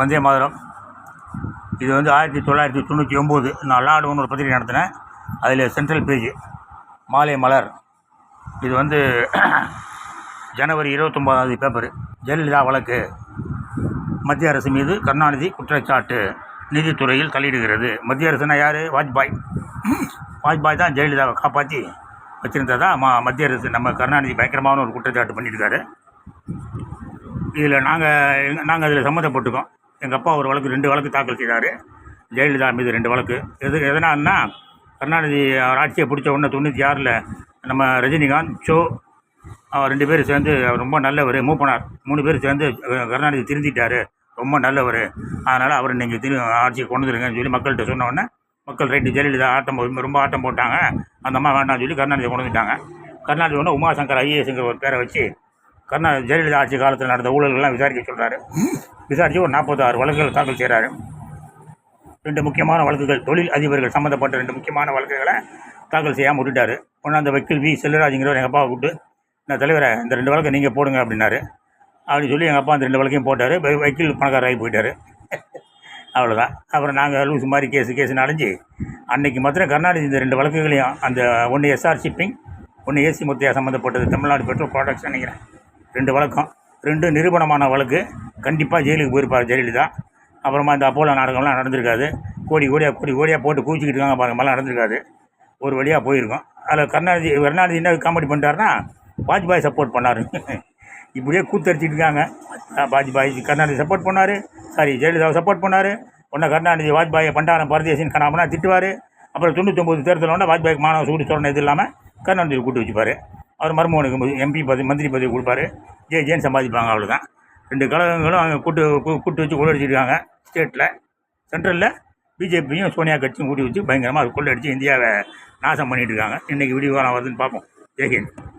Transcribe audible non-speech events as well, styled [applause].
வந்தே மாதரம். இது வந்து ஆயிரத்தி தொள்ளாயிரத்தி தொண்ணூற்றி ஒம்பது. நான் லாடுன்னு ஒரு பத்திரிகை நடத்தினேன். அதில் சென்ட்ரல் பேஜ் மாலை மலர். இது வந்து [clears throat] ஜனவரி இருபத்தொம்போதாவது பேப்பர் ஜெயலலிதா வழக்கு. மத்திய அரசு மீது கருணாநிதி குற்றச்சாட்டு. நீதித்துறையில் தலையிடுகிறது மத்திய அரசுனா யார்? வாஜ்பாய். [clears throat] வாஜ்பாய் தான் ஜெயலலிதாவை காப்பாற்றி வச்சுருந்ததா? மா மத்திய அரசு நம்ம கருணாநிதி பயங்கரமான ஒரு குற்றச்சாட்டு பண்ணியிருக்காரு. இதில் நாங்கள் நாங்கள் அதில் சம்மந்தப்பட்டுக்கோம் எங்கள் அப்பா ஒரு வழக்கு ரெண்டு வழக்கு தாக்கல் செய்தார். ஜெயலலிதா மீது ரெண்டு வழக்கு. எது எதனால்னா கருணாநிதி அவர் ஆட்சியை பிடிச்ச உடனே தொண்ணூற்றி ஆறில் நம்ம ரஜினிகாந்த் ஷோ அவர் ரெண்டு பேரும் சேர்ந்து அவர் ரொம்ப நல்லவர் மூப்பனார். மூணு பேர் சேர்ந்து கருணாநிதி திருந்திட்டார். ரொம்ப நல்லவர். அதனால் அவர் நீங்கள் திரு ஆட்சியை கொண்டு வந்துருங்கன்னு சொல்லி மக்கள்கிட்ட சொன்ன உடனே மக்கள் ரைட்டு ஜெயலலிதா ஆட்டம் ரொம்ப ஆட்டம் போட்டாங்க. அந்த அம்மா வேண்டாம்னு சொல்லி கருணாநிதி கொண்டு வந்துட்டாங்க. கருணாநிதி ஒன்று உமாசங்கர் ஐஏஎஸ்ங்கிற ஒரு பேரை வச்சு கருணா ஜெயலலிதா ஆட்சி காலத்தில் நடந்த ஊழல்கள்லாம் விசாரிக்க சொல்கிறாரு விசாரித்து ஒரு நாற்பத்தாறு வழக்குகள் தாக்கல் செய்கிறாரு. ரெண்டு முக்கியமான வழக்குகள் தொழில் அதிபர்கள் சம்மந்தப்பட்ட ரெண்டு முக்கியமான வழக்குகளை தாக்கல் செய்யாமல் விட்டுட்டார். ஒன்று அந்த வக்கீல் வி. செல்வராஜுங்கிறவர் எங்கள் அப்பாவை கூப்பிட்டு நான் தலைவரை இந்த ரெண்டு வழக்கை நீங்கள் போடுங்க அப்படின்னாரு. அப்படின்னு சொல்லி எங்கள் அப்பா அந்த ரெண்டு வழக்கையும் போட்டார். வக்கீல் பணக்காரராகி போயிட்டார். அவ்வளோதான் அப்புறம் நாங்கள் லூஸ் மாதிரி கேஸு கேஸு அலைஞ்சு அன்னைக்கு மாத்திரம் கருணாநிதி இந்த ரெண்டு வழக்குகளையும் அந்த ஒன்று எஸ்ஆர் ஷிப்பிங் ஒன்று ஏசி முத்தையா சம்மந்தப்பட்டது தமிழ்நாடு பெட்ரோல் ப்ராடக்ட்ஸ் நினைக்கிறேன். ரெண்டு வழக்கம். ரெண்டு நிரூபணமான வழக்கு. கண்டிப்பாக ஜெயிலுக்கு போயிருப்பார் ஜெயலலிதா. அப்புறமா இந்த அப்போலோ நாடகம்லாம் நடந்திருக்காது. கோடி கோடியாக கோடி கோடியாக போட்டு கூச்சிக்கிட்டு இருக்காங்க பாருங்க மாதிரிலாம் நடந்திருக்காது. ஒரு வழியாக போயிருக்கோம். அதில் கருணாநிதி கருணாநிதி என்ன காமெடி பண்ணிட்டாருன்னா வாஜ்பாய் சப்போர்ட் பண்ணார். [laughs] இப்படியே கூத்தடிச்சிட்டு இருக்காங்க. வாஜ்பாய் கருணாநிதி சப்போர்ட் பண்ணார். சாரி ஜெயலலிதாவை சப்போர்ட் பண்ணார். உடனே கருணாநிதி வாஜ்பாயை பண்டாரம் பரதேசின்னு காணாமனா திட்டுவார். அப்புறம் தொண்ணூத்தொம்பது தேர்தல் உடனே வாஜ்பாய்க்கு மாணவ சூடு சொன்ன இது இல்லாமல் கருணாநிதி கூட்டு வச்சுப்பார். அவர் மருமகனுக்கு எம்பி பதவி மந்திரி பதவி கொடுப்பாரு. ஜே ஜெயின் சம்பாதிப்பாங்க அவ்வளோதான் ரெண்டு கழகங்களும் அங்கே கூட்டு கூ- கூட்டு வச்சு கொள்ளடிச்சிருக்காங்க ஸ்டேட்டில் சென்ட்ரலில் பிஜேபியும் சோனியா கட்சியும் கூட்டி வச்சு பயங்கரமாக கொள்ளடிச்சு இந்தியாவை நாசம் பண்ணிட்டு இருக்காங்க. இன்றைக்கி விடிவாரம் வருதுன்னு பார்ப்போம். ஜெய்ஹிந்த்.